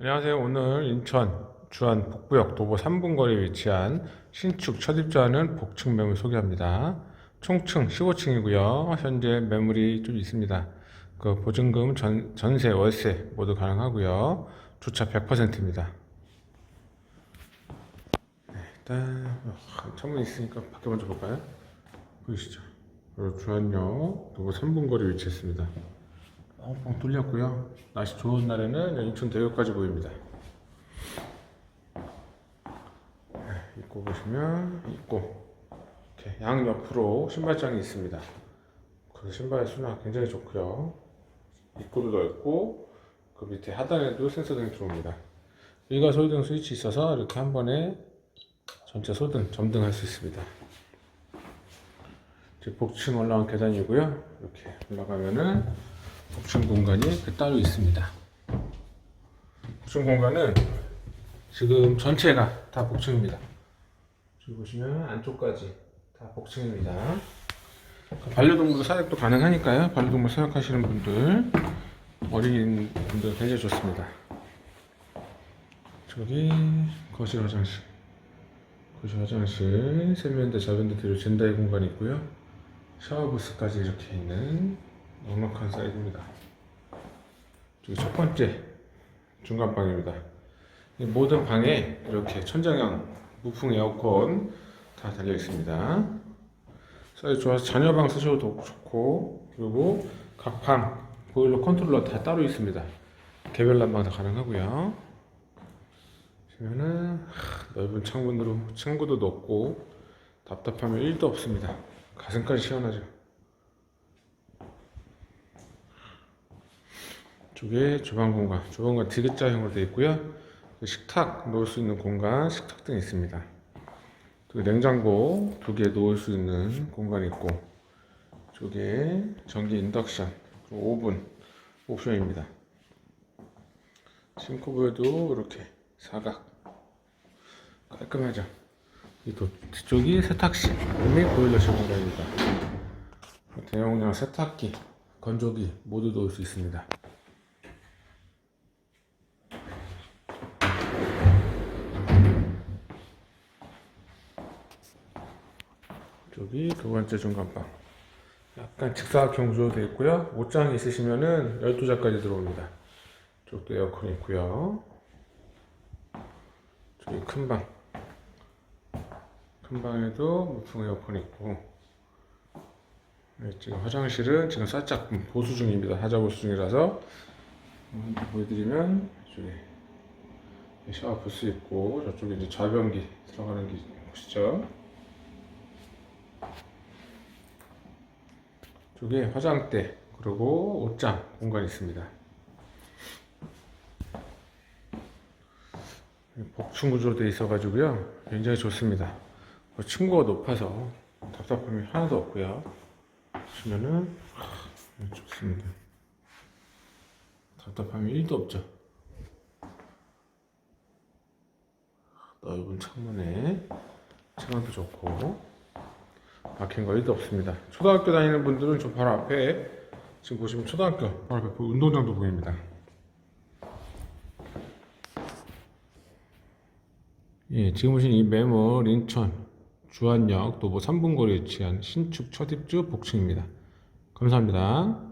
안녕하세요. 오늘 인천 주안 북부역 도보 3분 거리에 위치한 신축 첫 입주하는 복층 매물 소개합니다. 총층 15층이고요. 현재 매물이 좀 있습니다. 그 보증금, 전, 전세, 월세 모두 가능하고요. 주차 100%입니다. 네, 일단 어, 창문 있으니까 밖에 먼저 볼까요? 보이시죠? 주안역 도보 3분 거리에 위치했습니다. 뻥뻥 뚫렸고요. 날씨 좋은 날에는 인천 대교까지 보입니다. 네, 입고 보시면 입고 이렇게 양 옆으로 신발장이 있습니다. 그 신발 수납 굉장히 좋고요. 입구도 넓고 그 밑에 하단에도 센서등이 들어옵니다. 일가 소리등 스위치 있어서 이렇게 한 번에 전체 소등 점등할 수 있습니다. 복층 올라온 계단이고요. 이렇게 올라가면은 복층 공간이 그 따로 있습니다. 복층 공간은 지금 전체가 다 복층입니다. 지금 보시면 안쪽까지 다 복층입니다. 반려동물 사육도 가능하니까요. 반려동물 사육하시는 분들, 어린 분들 굉장히 좋습니다. 저기 거실 화장실, 거실 화장실, 세면대, 자변대 뒤로 젠다이 공간이 있고요. 샤워 부스까지 이렇게 있는 넉넉한 사이즈입니다. 첫 번째 중간 방입니다. 이 모든 방에 이렇게 천장형 무풍 에어컨 다 달려 있습니다. 사이즈 좋아서 자녀방 쓰셔도 좋고 그리고 각 방 보일러 컨트롤러 다 따로 있습니다. 개별 난방 다 가능하고요. 보시면은 하, 넓은 창문으로 층고도 높고 답답함이 1도 없습니다. 가슴까지 시원하죠. 쪽에 주방 공간, 주방 공간 디귿자형으로 되어 있고요. 그 식탁 놓을 수 있는 공간, 식탁 등이 있습니다. 그 냉장고 두 개 놓을 수 있는 공간이 있고, 쪽에 전기 인덕션, 오븐 옵션입니다. 싱크부에도 이렇게 사각 깔끔하죠. 이 도- 뒤쪽이 세탁실 및 보일러실 공간입니다. 대용량 세탁기, 건조기 모두 놓을 수 있습니다. 저기 두 번째 중간방. 약간 직사각형 구조로 되어 있고요. 옷장이 있으시면은 12자까지 들어옵니다. 저쪽도 에어컨 있고요. 저기 큰 방. 큰 방에도 무풍 에어컨 있고. 네, 지금 화장실은 지금 살짝 보수 중입니다. 하자 보수 중이라서 음, 보여드리면 저기 샤워 부스 있고 저쪽에 이제 좌변기 들어가는 게 보시죠. 쪽에 화장대 그리고 옷장 공간이 있습니다. 복층 구조로 되어 있어가지고요 굉장히 좋습니다. 뭐 층고가 높아서 답답함이 하나도 없고요. 보시면은 좋습니다. 답답함이 1도 없죠. 넓은 창문에 채광도 좋고 막힌 거 1도 없습니다. 초등학교 다니는 분들은 저 바로 앞에 지금 보시면 초등학교 바로 앞에 운동장도 보입니다. 예, 지금 보신 이 매물 인천 주안역 도보 3분 거리에 위치한 신축 첫 입주 복층입니다. 감사합니다.